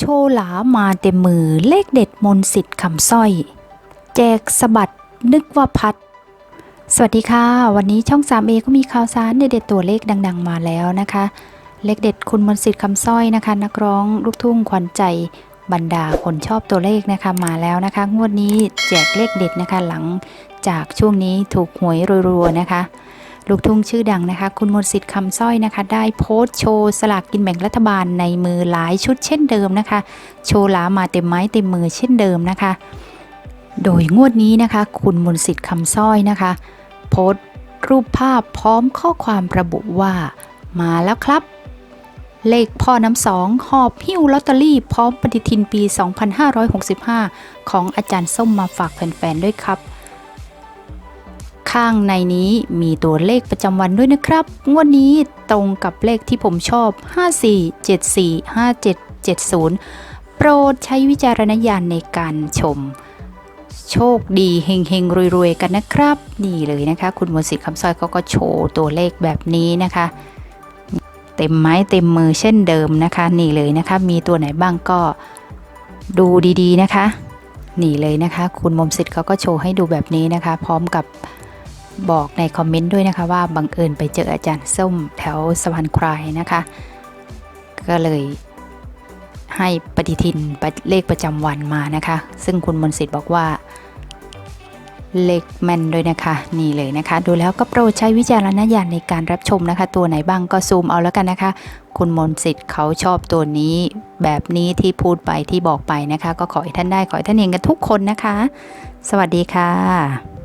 โชว์หลามาเต็มมือเลขเด็ดมนสิทธิ์คำสร้อย แจกสะบัดนึกว่าพัด สวัสดีค่ะ วันนี้ช่อง 3A ก็มีข่าวสารเด็ดตัวเลขดัง ๆ มาแล้วนะคะ เลขเด็ดคุณมนสิทธิ์คำสร้อยนะคะ นักร้องลูกทุ่งขวัญใจบรรดาคนชอบตัวเลขนะคะมาแล้วนะคะ งวดนี้แจกเลขเด็ดนะคะหลังจากช่วงนี้ถูกหวยรัวๆนะคะ ลูกทุ่งชื่อดังนะคะ คุณมนต์สิทธิ์คำสร้อยนะคะ ได้โพสต์โชว์สลากกินแบ่งรัฐบาลในมือหลายชุดเช่นเดิมนะคะ โชว์หลามาเต็มไม้เต็มมือเช่นเดิมนะคะ โดยงวดนี้นะคะ คุณมนต์สิทธิ์คำสร้อยนะคะ โพสต์รูปภาพพร้อมข้อความระบุว่า มาแล้วครับ เลขพ่อน้ำสองหอบหิ้วลอตเตอรี่พร้อมปฏิทินปี 2565 ของอาจารย์ส้มมาฝากแฟนๆด้วยครับ ข้างในนี้มีตัวเลขประจำวันด้วยนะครับ งวดนี้ตรงกับเลขที่ผมชอบ 54745770 โปรดใช้วิจารณญาณในการชม โชคดีเฮงเฮงรวย ๆ กันนะครับ นี่เลยนะคะ คุณมนสิทธิ์คำสร้อยเขาก็โชว์ตัวเลขแบบนี้นะคะ เต็มไม้เต็มมือเช่นเดิมนะคะ นี่เลยนะคะ มีตัวไหนบ้างก็ดูดีๆนะคะนี่เลยนะคะ คุณมนต์สิทธิ์เขาก็โชว์ให้ดูแบบนี้นะคะ พร้อมกับ บอกในคอมเมนต์ด้วยนะคะว่าบังเอิญไปเจออาจารย์ส้มแถวสะพานควายนะคะ ก็เลยให้ปฏิทินเลขประจำวันมานะคะ ซึ่งคุณมนสิทธิ์บอกว่าเลขแม่นด้วยนะคะ นี่เลยนะคะ ดูแล้วก็โปรดใช้วิจารณญาณในการรับชมนะคะ ตัวไหนบ้างก็ซูมเอาแล้วกันนะคะ คุณมนสิทธิ์เขาชอบตัวนี้ แบบนี้ที่พูดไปที่บอกไปนะคะ ก็ขอให้ท่านได้ขอให้ท่านเองกันทุกคนนะคะ สวัสดีค่ะ